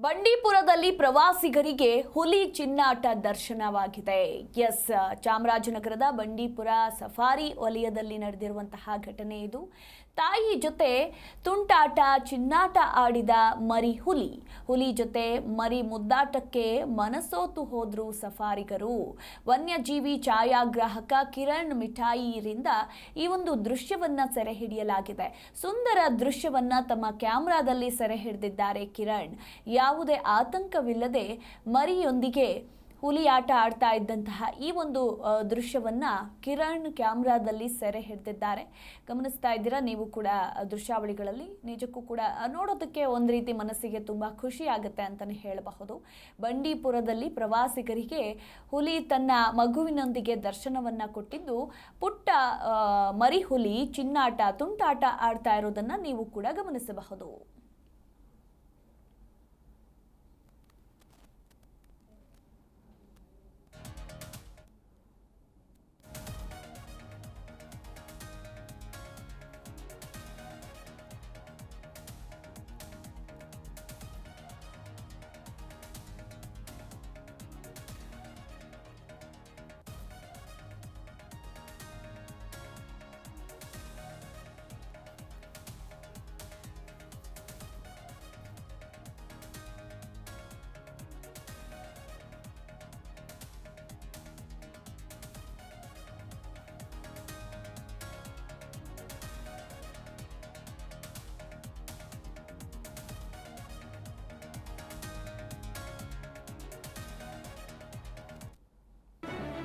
ಬಂಡೀಪುರದಲ್ಲಿ ಪ್ರವಾಸಿಗರಿಗೆ ಹುಲಿ ಚಿನ್ನಾಟ ದರ್ಶನವಾಗಿದೆ. ಎಸ್ ಚಾಮರಾಜನಗರದ ಬಂಡೀಪುರ ಸಫಾರಿ ವಲಯದಲ್ಲಿ ನಡೆದಿರುವಂತಹ ಘಟನೆ ಇದು. ತಾಯಿ ಜೊತೆ ತುಂಟಾಟ, ಚಿನ್ನಾಟ ಆಡಿದ ಮರಿ ಹುಲಿ. ಹುಲಿ ಜೊತೆ ಮರಿ ಮುದ್ದಾಟಕ್ಕೆ ಮನಸೋತು ಹೋದ್ರು ಸಫಾರಿಗರು. ವನ್ಯಜೀವಿ ಛಾಯಾಗ್ರಾಹಕ ಕಿರಣ್ ಮಿಠಾಯಿರಿಂದ ಈ ಒಂದು ದೃಶ್ಯವನ್ನ ಸೆರೆ ಹಿಡಿಯಲಾಗಿದೆ. ಸುಂದರ ದೃಶ್ಯವನ್ನ ತಮ್ಮ ಕ್ಯಾಮ್ರಾದಲ್ಲಿ ಸೆರೆ ಹಿಡಿದಿದ್ದಾರೆ ಕಿರಣ್. ಯಾವುದೇ ಆತಂಕವಿಲ್ಲದೆ ಮರಿಯೊಂದಿಗೆ ಹುಲಿ ಆಟ ಆಡ್ತಾ ಇದ್ದಂತಹ ಈ ಒಂದು ದೃಶ್ಯವನ್ನು ಕಿರಣ್ ಕ್ಯಾಮ್ರಾದಲ್ಲಿ ಸೆರೆ ಹಿಡಿದಿದ್ದಾರೆ. ಗಮನಿಸ್ತಾ ಇದ್ದೀರಾ? ನೀವು ಕೂಡ ದೃಶ್ಯಾವಳಿಗಳಲ್ಲಿ ನಿಜಕ್ಕೂ ಕೂಡ ನೋಡೋದಕ್ಕೆ ಒಂದು ರೀತಿ ಮನಸ್ಸಿಗೆ ತುಂಬ ಖುಷಿ ಆಗುತ್ತೆ ಅಂತಾನೆ ಹೇಳಬಹುದು. ಬಂಡೀಪುರದಲ್ಲಿ ಪ್ರವಾಸಿಗರಿಗೆ ಹುಲಿ ತನ್ನ ಮಗುವಿನೊಂದಿಗೆ ದರ್ಶನವನ್ನು ಕೊಟ್ಟಿದ್ದು, ಪುಟ್ಟ ಮರಿ ಹುಲಿ ಚಿನ್ನಾಟ, ತುಂಟಾಟ ಆಡ್ತಾ ಇರೋದನ್ನು ನೀವು ಕೂಡ ಗಮನಿಸಬಹುದು.